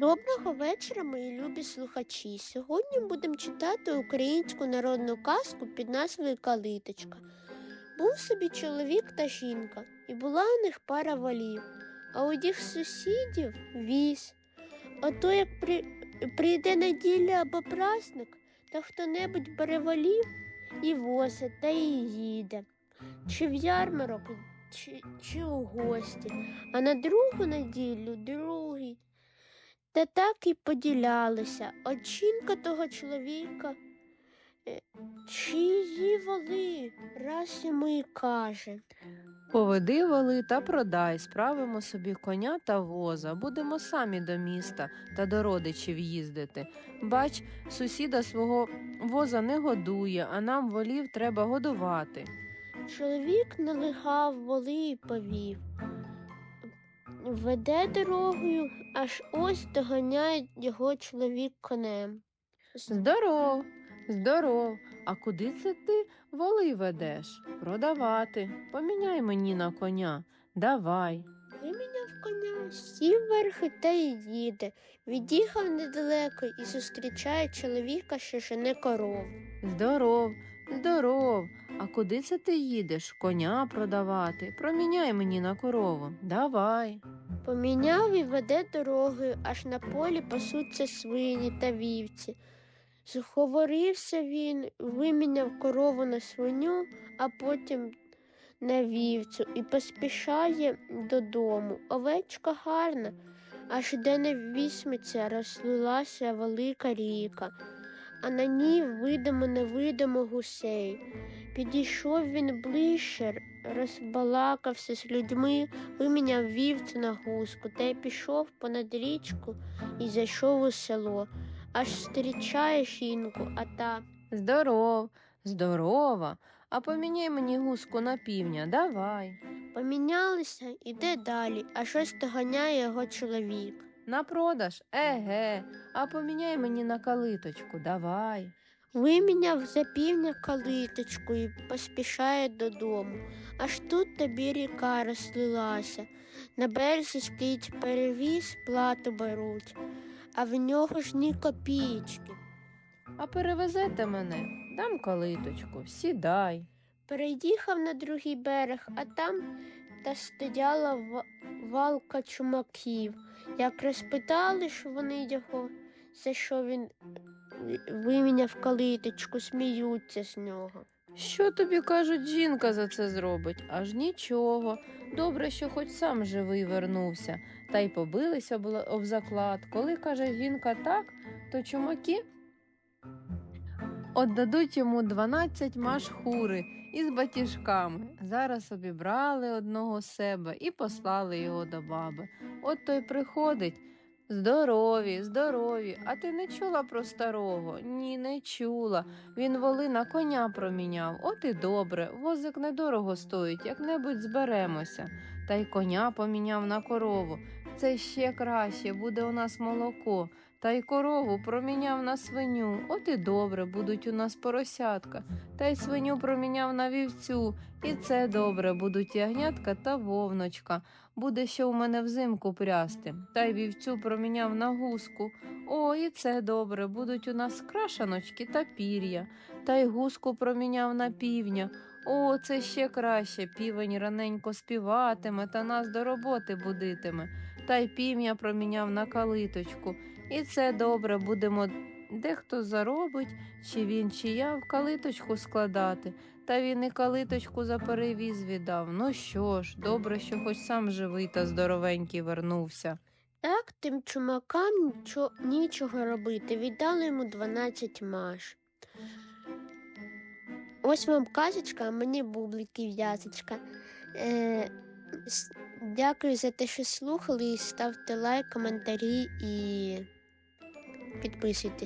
Доброго вечора, мої любі слухачі. Сьогодні будемо читати українську народну казку під назвою Калиточка. Був собі чоловік та жінка, і була у них пара волів, а у їх сусідів віз. А то як при... прийде неділя або праздник, то хто-небудь бере волів і возить та й їде. Чи в ярмарок, чи, чи у гості, а на другу неділю другий. Та так і поділялися. От жінка того чоловіка, е, чи її воли, раз йому і каже. Поведи воли та продай, справимо собі коня та воза, будемо самі до міста та до родичів їздити. Бач, сусіда свого воза не годує, а нам волів треба годувати. Чоловік налигав воли і повів. Веде дорогою, аж ось доганяє його чоловік конем. Здоров, здоров. А куди це ти воли ведеш? Продавати. Поміняй мені на коня. Давай. Виміняв коня, сів верхи та й їде. Від'їхав недалеко і зустрічає чоловіка, що жене корову. Здоров, здоров. А куди це ти їдеш? Коня продавати. Проміняй мені на корову. Давай. Поміняв і веде дорогою, аж на полі пасуться свині та вівці. Зговорився він, виміняв корову на свиню, а потім на вівцю і поспішає додому. Овечка гарна, аж де не вісмиться, розлилася велика ріка, а на ній видимо невидимо гусей. Підійшов він ближче, розбалакався з людьми, виміняв вівцю на гуску та й пішов понад річку і зайшов у село. Аж зустрічає жінку, а та Здоров, здорова. А поміняй мені гуску на півня. Давай. помінялися, іде далі, а щось доганяє його чоловік. На продаж? Еге. А поміняй мені на калиточку. Давай. Виміняв за півня калиточку і поспішає додому. Аж тут тобі ріка розлилася. На березі стоїть перевіз, плату беруть, а в нього ж ні копійки. А перевезете мене, дам калиточку, сідай. Переїхав на другий берег, а там та стояла валка чумаків. Як розпитали, що вони його, за що він е, виміняв калиточку, сміються з нього. Що тобі кажуть, жінка за це зробить? Аж нічого. Добре, що хоч сам живий вернувся, та й побилися об заклад. Коли каже жінка так, то чумаки Отдадуть йому 12 маш хури із батіжками. Зараз обібрали одного себе і послали його до баби. От той приходить. Здорові, здорові. А ти не чула про старого? Ні, не чула. Він воли на коня проміняв. От і добре. Возик недорого стоїть, як-небудь зберемося. Та й коня поміняв на корову. Це ще краще, буде у нас молоко. Та й корову проміняв на свиню. От і добре, будуть у нас поросятка. Та й свиню проміняв на вівцю. І це добре, будуть ягнятка та вовночка. Буде ще у мене взимку прясти. Та й вівцю проміняв на гуску. О, і це добре, будуть у нас крашаночки та пір'я. Та й гуску проміняв на півня. О, це ще краще. Півень раненько співатиме та нас до роботи будитиме. Та й півня проміняв на калиточку. І це добре, будемо дехто заробить, чи він, чи я в калиточку складати. Та він і калиточку за перевіз віддав. Ну що ж, добре, що хоч сам живий та здоровенький вернувся. Так тим чумакам нічо, нічого робити, віддали йому 12 маш. Ось вам казочка, а мені бублики в'язочка. Е, дякую за те, що слухали, ставте лайк, коментарі і підписуйтесь.